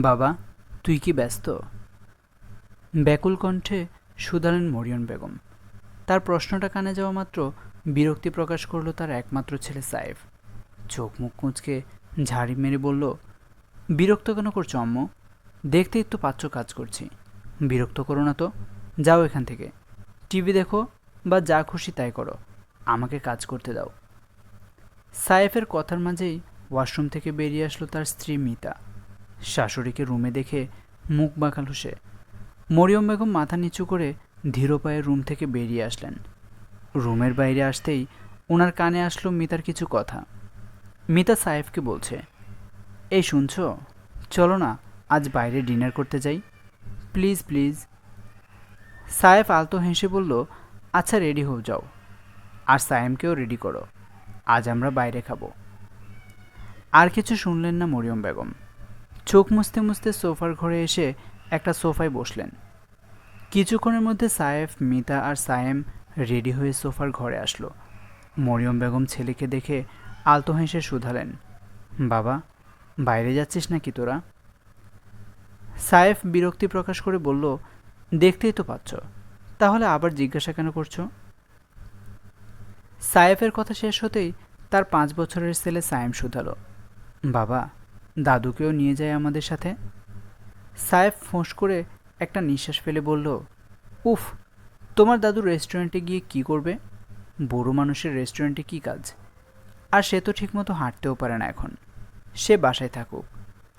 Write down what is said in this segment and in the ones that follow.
বাবা, তুই কি ব্যস্ত? ব্যাকুল কণ্ঠে শুধালেন মরিয়ন বেগম। তার প্রশ্নটা কানে যাওয়া মাত্র বিরক্তি প্রকাশ করল তার একমাত্র ছেলে সাইফ চোখ মুখ কুঁচকে ঝাড়ি মেরে বলল, বিরক্ত কেন করছ, আম্মু? দেখতেই তো পাচ্ছ কাজ করছি। বিরক্ত করো না তো, যাও এখান থেকে। টিভি দেখো বা যা খুশি তাই করো। আমাকে কাজ করতে দাও। সাইফের কথার মাঝেই ওয়াশরুম থেকে বেরিয়ে আসলো তার স্ত্রী মিতা। শাশুড়িকে রুমে দেখে মুখ বাঁকালো সে। মরিয়ম বেগম মাথা নিচু করে ধীর পায়ে রুম থেকে বেরিয়ে আসলেন। রুমের বাইরে আসতেই ওনার কানে আসলো মিতার কিছু কথা। মিতা সাহেবকে বলছে, এই শুনছো? চলো না, আজ বাইরে ডিনার করতে যাই। Please please. সায়েফ আলতো হেসে বলল আচ্ছা রেডি হও, যাও। আর সায়েমকেও রেডি করো। আজ আমরা বাইরে খাব। আর কিছু শুনলেন না মরিয়ম বেগম। চোখ মুছতে মুছতে সোফার ঘরে এসে একটা সোফায় বসলেন। কিছুক্ষণের মধ্যে সায়েফ, মিতা আর সায়েম রেডি হয়ে সোফার ঘরে আসলো। মরিয়ম বেগম ছেলেকে দেখে আলতো হেসে শুধালেন, বাবা, বাইরে যাচ্ছিস নাকি তোরা? সায়েফ বিরক্তি প্রকাশ করে বলল, দেখতেই তো পাচ্ছ, তাহলে আবার জিজ্ঞাসা কেন করছ? সায়েফের কথা শেষ হতেই তার পাঁচ বছরের ছেলে সায়েম শুধালো, বাবা দাদুকেও নিয়ে যায় আমাদের সাথে। সায়েফ ফোঁস করে একটা নিঃশ্বাস ফেলে বলল, উফ, তোমার দাদু রেস্টুরেন্টে গিয়ে কি করবে? বুড়ো মানুষের রেস্টুরেন্টে কি কাজ? আর সে তো ঠিকমতো হাঁটতেও পারে না এখন। সে বাসায় থাকুক।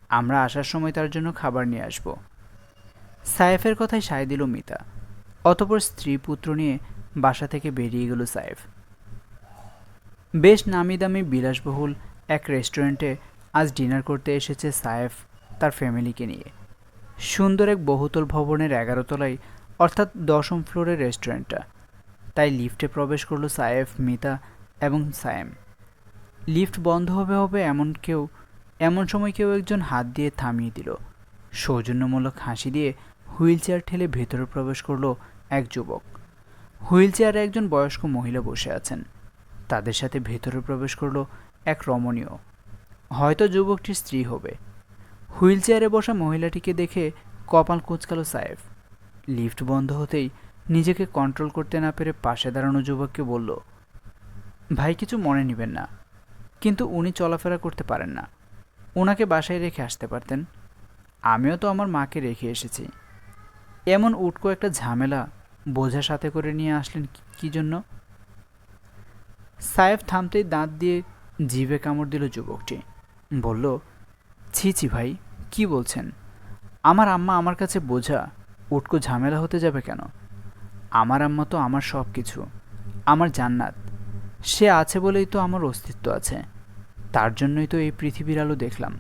আমরা আসার সময় তার জন্য খাবার নিয়ে আসব। সায়েফের কথায় সায় দিল মিতা। অতপর স্ত্রী পুত্র নিয়ে বাসা থেকে বেরিয়ে গেল সায়েফ। বেশ নামি দামি বিলাসবহুল এক রেস্টুরেন্টে আজ ডিনার করতে এসেছে সায়েফ তার ফ্যামিলিকে নিয়ে। সুন্দর এক বহুতল ভবনের এগারো তলায় অর্থাৎ দশম ফ্লোরের রেস্টুরেন্টটা। তাই লিফটে প্রবেশ করল সায়েফ, মিতা এবং সায়েম। লিফট বন্ধ হবে হবে এমন কেউ, এমন সময় কেউ একজন হাত দিয়ে থামিয়ে দিল। সৌজন্যমূলক হাসি দিয়ে হুইল চেয়ার ঠেলে ভেতরে প্রবেশ করল এক যুবক। হুইল চেয়ারে একজন বয়স্ক মহিলা বসে আছেন। তাদের সাথে ভেতরে প্রবেশ করল এক রমণীয়। হয়তো যুবকটির স্ত্রী হবে। হুইল চেয়ারে বসা মহিলাটিকে দেখে কপাল কুচকালো সায়েফ। লিফট বন্ধ হতেই নিজেকে কন্ট্রোল করতে না পেরে পাশে দাঁড়ানো যুবককে বলল, ভাই, কিছু মনে নেবেন না। কিন্তু উনি চলাফেরা করতে পারেন না। ওনাকে বাসায় রেখে আসতে পারতেন। আমিও তো আমার মাকে রেখে এসেছি। এমন উটকো একটা ঝামেলা বোঝা সাথে করে নিয়ে আসলেন কি- জন্য? সায়েফ থামতেই দাঁত দিয়ে জিভে কামড় দিল যুবকটি। বলল, ছি ছি ভাই, কি বলছেন? আমার আম্মা আমার কাছে বোঝা, উটকো ঝামেলা হতে যাবে কেন? আমার আম্মা তো আমার সব কিছু, আমার জান্নাত। সে আছে বলেই তো আমার অস্তিত্ব আছে। তার জন্যই তো এই পৃথিবীর আলো দেখলাম।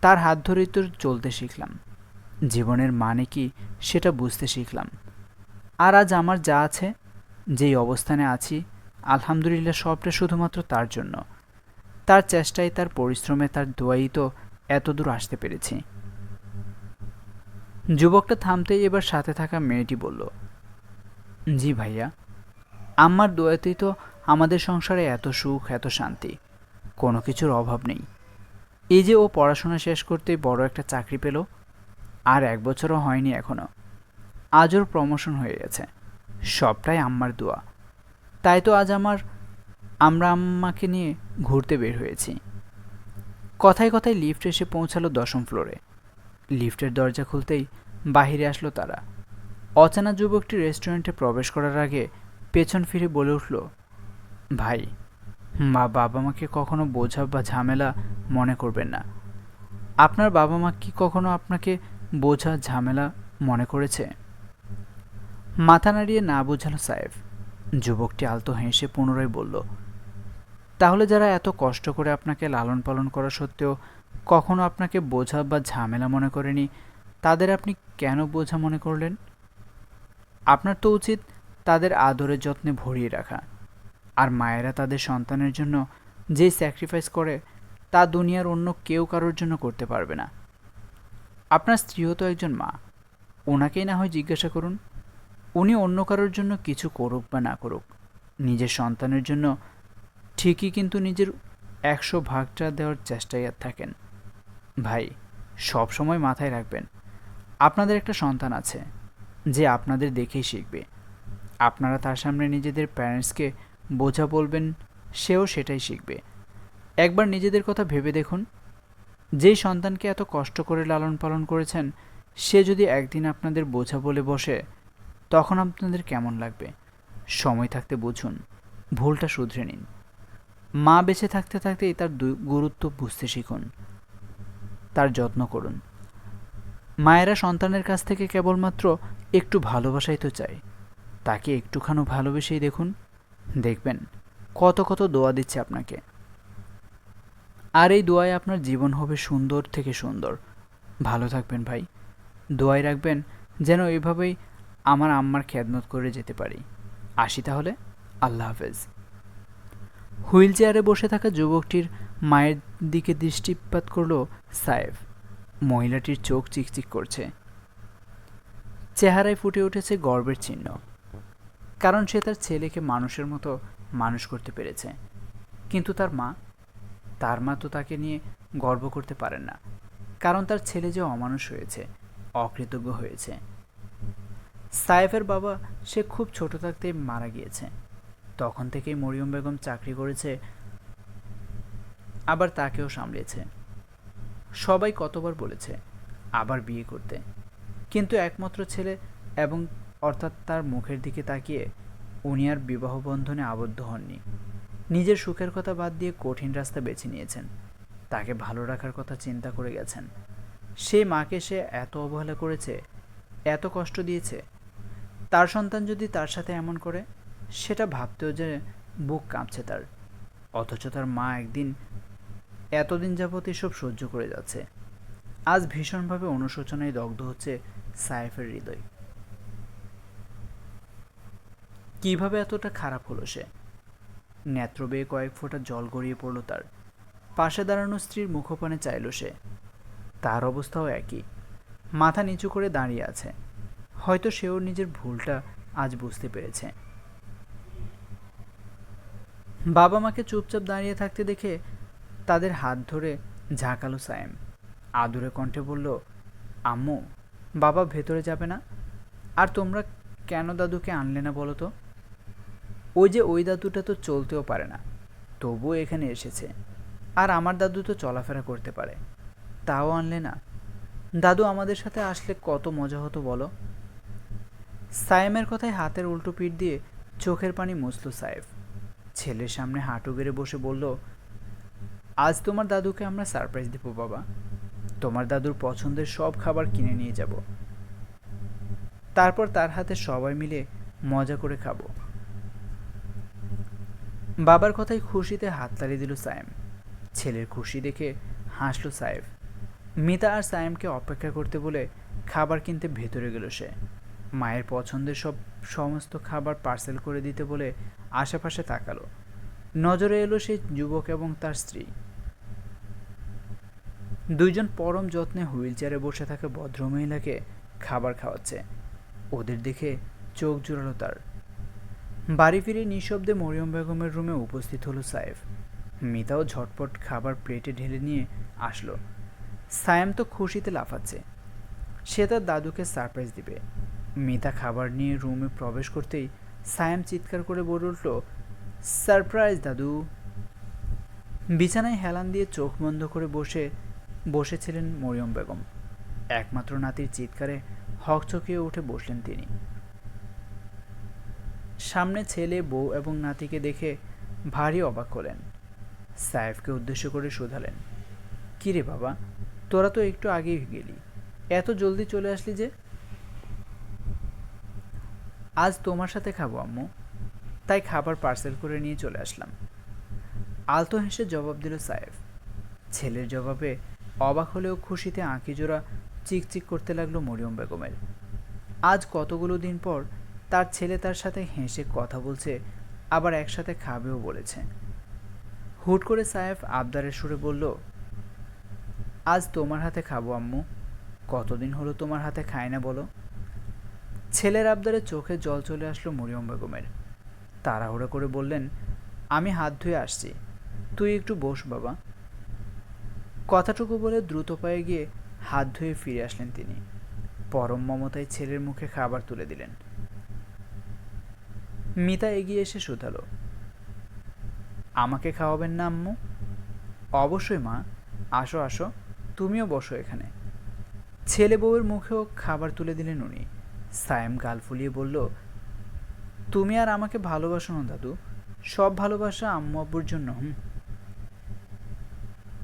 তার হাত ধরেই তো চলতে শিখলাম। জীবনের মানে কি সেটা বুঝতে শিখলাম। আর আজ আমার যা আছে, যেই অবস্থানে আছি, আলহামদুলিল্লাহ সবটা শুধুমাত্র তার জন্য। তার চেষ্টায় তার পরিশ্রমে তার দোয়াই তো এত দূর আসতে পেরেছি। যুবকটা থামতেই এবার সাথে থাকা মেয়েটি বলল, জি ভাইয়া আম্মার দোয়াতেই তো আমাদের সংসারে এত সুখ, এত শান্তি, কোনো কিছুর অভাব নেই। এই যে ও পড়াশোনা শেষ করতেই বড় একটা চাকরি পেল, আর এক বছরও হয়নি এখনও। আজ ওর প্রমোশন হয়ে গেছে। সবটাই আম্মার দোয়া। তাই তো আজ আমার আমরা আম্মাকে নিয়ে ঘুরতে বের হয়েছি। কথায় কথায় লিফট এসে পৌঁছালো দশম ফ্লোরে। লিফটের দরজা খুলতেই বাহিরে আসলো তারা। অচেনা যুবকটি রেস্টুরেন্টে প্রবেশ করার আগে পেছন ফিরে বলে উঠল, ভাই, মা বাবা মাকে কখনো বোঝা বা ঝামেলা মনে করবেন না। আপনার বাবা মা কি কখনো আপনাকে বোঝা, ঝামেলা মনে করেছে? মাথা নাড়িয়ে না বোঝালো সাহেব যুবকটি আলতো হেসে পুনরায় বলল তাহলে যারা এত কষ্ট করে আপনাকে লালন পালন করা সত্ত্বেও কখনো আপনাকে বোঝা বা ঝামেলা মনে করেনি, তাদের আপনি কেন বোঝা মনে করলেন? আপনার তো উচিত তাদের আদরে যত্নে ভরিয়ে রাখা। আর মায়েরা তাদের সন্তানের জন্য যে স্যাক্রিফাইস করে, তা দুনিয়ার অন্য কেউ কারোর জন্য করতে পারবে না। আপনার স্ত্রীও তো একজন মা। ওনাকেই না হয় জিজ্ঞাসা করুন। উনি অন্য কারোর জন্য কিছু করুক বা না করুক, নিজের সন্তানের জন্য ঠিকই কিন্তু নিজের একশো ভাগটা দেওয়ার চেষ্টায় থাকেন। ভাই, সব সময় মাথায় রাখবেন, আপনাদের একটা সন্তান আছে, যে আপনাদের দেখেই শিখবে। আপনারা তার সামনে নিজেদের প্যারেন্টসকে বোঝা বলবেন, সেও সেটাই শিখবে। একবার নিজেদের কথা ভেবে দেখুন, যেই সন্তানকে এত কষ্ট করে লালন পালন করেছেন, সে যদি একদিন আপনাদের বোঝা বলে বসে, তখন আপনাদের কেমন লাগবে? সময় থাকতে বুঝুন, ভুলটা শুধরে নিন। মা বেঁচে থাকতে থাকতেই তার গুরুত্ব বুঝতে শিখুন। তার যত্ন করুন। মায়েরা সন্তানের কাছ থেকে কেবলমাত্র একটু ভালোবাসাই তো চায়। তাকে একটুখানি ভালোবেসেই দেখুন। দেখবেন, কত কত দোয়া দিচ্ছে আপনাকে। আর এই দোয়ায় আপনার জীবন হবে সুন্দর থেকে সুন্দর। ভালো থাকবেন ভাই। দোয়াই রাখবেন যেন এইভাবেই আমার আম্মার খেদমত করে যেতে পারি। আসি তাহলে। আল্লাহ হাফেজ। হুইল চেয়ারে বসে থাকা যুবকটির মায়ের দিকে দৃষ্টিপাত করল সায়েব মহিলাটির চোখ চিকচিক করছে। চেহারায় ফুটে উঠেছে গর্বের চিহ্ন। কারণ সে তার ছেলেকে মানুষের মতো মানুষ করতে পেরেছে। কিন্তু তার মা তার মা তো তাকে নিয়ে গর্ব করতে পারেন না। কারণ তার ছেলে যে অমানুষ হয়েছে, অকৃতজ্ঞ হয়েছে। সাইফের বাবা সে খুব ছোট থাকতেই মারা গিয়েছে। তখন থেকেই মরিয়ম বেগম চাকরি করেছে, আবার তাকেও সামলেছে। সবাই কতবার বলেছে, আবার বিয়ে করতে। কিন্তু একমাত্র ছেলে এবং অর্থাৎ তার মুখের দিকে তাকিয়ে উনি আর বিবাহ বন্ধনে আবদ্ধ হননি। নিজের সুখের কথা বাদ দিয়ে কঠিন রাস্তা বেছে নিয়েছেন। তাকে ভালো রাখার কথা চিন্তা করে গেছেন। সে মাকে সে এত অবহেলা করেছে, এত কষ্ট দিয়েছে, তার সন্তান যদি তার সাথে এমন করে সেটা ভাবতেও যে বুক কাঁপছে তার। অথচ তার মা একদিন এতদিন যাবৎ এসব সহ্য করে যাচ্ছে। আজ ভীষণভাবে অনুশোচনায় দগ্ধ হচ্ছে সাইফের হৃদয়। কীভাবে এতটা খারাপ হলো সে? নেত্র বেয়ে কয়েক ফোঁটা জল গড়িয়ে পড়ল তার। পাশে দাঁড়ানো স্ত্রীর মুখপানে চাইল সে। তার অবস্থাও একই। মাথা নিচু করে দাঁড়িয়ে আছে। হয়তো সেও নিজের ভুলটা আজ বুঝতে পেরেছে। বাবা মাকে চুপচাপ দাঁড়িয়ে থাকতে দেখে তাদের হাত ধরে ঝাঁকালো সায়েম। আদুরে কণ্ঠে বলল, আম্মু, বাবা ভেতরে যাবে না? আর তোমরা কেন দাদুকে আনলে না বলো তো? ওই যে ওই দাদুটা তো চলতেও পারে না। তবুও এখানে এসেছে। আর আমার দাদু তো চলাফেরা করতে পারে। তাও আনলে না? দাদু আমাদের সাথে আসলে কত মজা হতো বলো? সায়েমের কথায় হাতের উল্টো পিঠ দিয়ে চোখের পানি মুছল সায়েব ছেলের সামনে হাঁটু গেড়ে বসে বলল, আজ তোমার দাদুকে আমরা সারপ্রাইজ দেব, বাবা। তোমার দাদুর পছন্দের সব খাবার কিনে নিয়ে যাব। তারপর তার হাতে সবাই মিলে মজা করে খাব। বাবার কথায় খুশিতে হাততালি দিল সায়েম। ছেলের খুশি দেখে হাসল সায়েব। মিতা আর সায়েমকে অপেক্ষা করতে বলে খাবার কিনতে ভেতরে গেল সে। মায়ের পছন্দের সব সমস্ত খাবার পার্সেল করে দিতে বলে আশেপাশে তাকালো। নজরে এলো সেই যুবক এবং তার স্ত্রী। দুইজন পরম যত্নে হুইল চেয়ারে বসে থাকা ভদ্রমহিলাকে খাবার খাওয়াচ্ছে। ওদের দেখে চোখ জুড়ালো তার। বাড়ি ফিরে নিঃশব্দে মরিয়ম বেগমের রুমে উপস্থিত হলো সায়েফ। মিতাও ঝটপট খাবার প্লেটে ঢেলে নিয়ে আসলো। সায়াম তো খুশিতে লাফাচ্ছে। সে তার দাদুকে সারপ্রাইজ দিবে। মিতা খাবার নিয়ে রুমে প্রবেশ করতেই সায়েম চিৎকার করে বলে উঠল, সারপ্রাইজ, দাদু। বিছানায় হেলান দিয়ে চোখ বন্ধ করে বসে, বসেছিলেন মরিয়ম বেগম। একমাত্র নাতির চিৎকারে হকচকিয়ে উঠে বসলেন তিনি। সামনে ছেলে, বউ এবং নাতিকে দেখে ভারী অবাক হলেন। সায়েফকে উদ্দেশ্য করে শোধালেন, কিরে বাবা, তোরা তো একটু আগেই গেলি, এত জলদি চলে আসলি যে? আজ তোমার সাথে খাব, আম্মু। তাই খাবার পার্সেল করে নিয়ে চলে আসলাম। আলতো হেসে জবাব দিল সায়েফ। ছেলের জবাবে অবাক হলেও খুশিতে আঁকি জোড়া চিকচিক করতে লাগল মরিয়ম বেগমের। আজ কতগুলো দিন পর তার ছেলে তার সাথে হেসে কথা বলছে, আবার একসাথে খাবেও বলেছে। হুট করে সায়েফ আবদারের সুরে বলল, আজ তোমার হাতে খাব, আম্মু। কতদিন হলো তোমার হাতে খায় না বলো? ছেলের আবদারে চোখে জল চলে আসলো মরিয়ম বেগমের। তাড়াহুড়ো করে বললেন, আমি হাত ধুয়ে আসছি। তুই একটু বস, বাবা। কথাটুকু বলে দ্রুত পায়ে গিয়ে হাত ধুয়ে ফিরে আসলেন তিনি। পরম মমতায় ছেলের মুখে খাবার তুলে দিলেন। মিতা এগিয়ে এসে শুধালো, আমাকে খাওয়াবেন না, আম্মু? অবশ্যই, মা। আসো আসো। তুমিও বসো এখানে। ছেলে বউয়ের মুখেও খাবার তুলে দিলেন উনি। সায়েম গাল ফুলিয়ে বলল, তুমি আর আমাকে ভালোবাসো না, দাদু। সব ভালোবাসা আম্মু আব্বুর জন্য, হুম?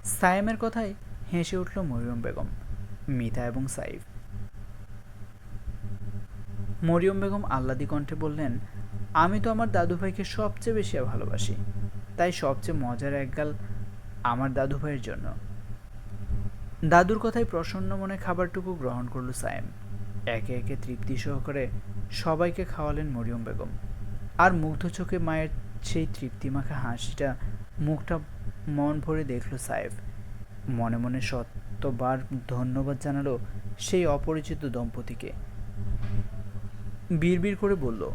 সায়েমের কথায় হেসে উঠল মরিয়ম বেগম, মিতা এবং সাইফ। মরিয়ম বেগম আল্লাদি কণ্ঠে বললেন, আমি তো আমার দাদু ভাইকে সবচেয়ে বেশি ভালোবাসি। তাই সবচেয়ে মজার একগাল আমার দাদু ভাইয়ের জন্য। দাদুর কথায় প্রসন্ন মনে খাবারটুকু গ্রহণ করল সায়েম। একে একে তৃপ্তি সহকারে সবাইকে খাওয়ালেন মরিয়ম বেগম। আর মুগ্ধ চোখে মায়ের সেই তৃপ্তিমাখা হাসিটা মুখটা মন ভরে দেখল সাহেব মনে মনে শতবার ধন্যবাদ জানালো সেই অপরিচিত দম্পতিকে। বিড়বিড় করে বলল,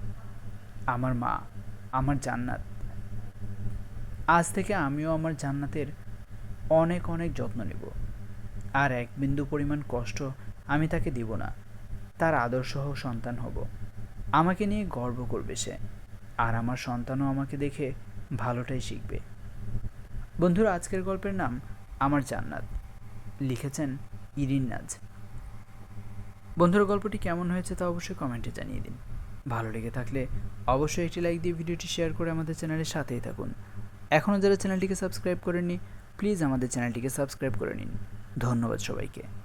আমার মা, আমার জান্নাত। আজ থেকে আমিও আমার জান্নাতের অনেক অনেক যত্ন নেব। আর এক বিন্দু পরিমাণ কষ্ট আমি তাকে দিব না। তার আদর্শহ সন্তান হব। আমাকে নিয়ে গর্ব করবে সে। আর আমার সন্তানও আমাকে দেখে ভালোটাই শিখবে। বন্ধুরা, আজকের গল্পের নাম আমার জান্নাত। লিখেছেন ইরিন নাজ। বন্ধুরা, গল্পটি কেমন হয়েছে তা অবশ্যই কমেন্টে জানিয়ে দিন। ভালো লেগে থাকলে অবশ্যই একটি লাইক দিয়ে ভিডিওটি শেয়ার করে আমাদের চ্যানেলের সাথেই থাকুন। এখনও যারা চ্যানেলটিকে সাবস্ক্রাইব করেননি, প্লিজ আমাদের চ্যানেলটিকে সাবস্ক্রাইব করে নিন। ধন্যবাদ সবাইকে।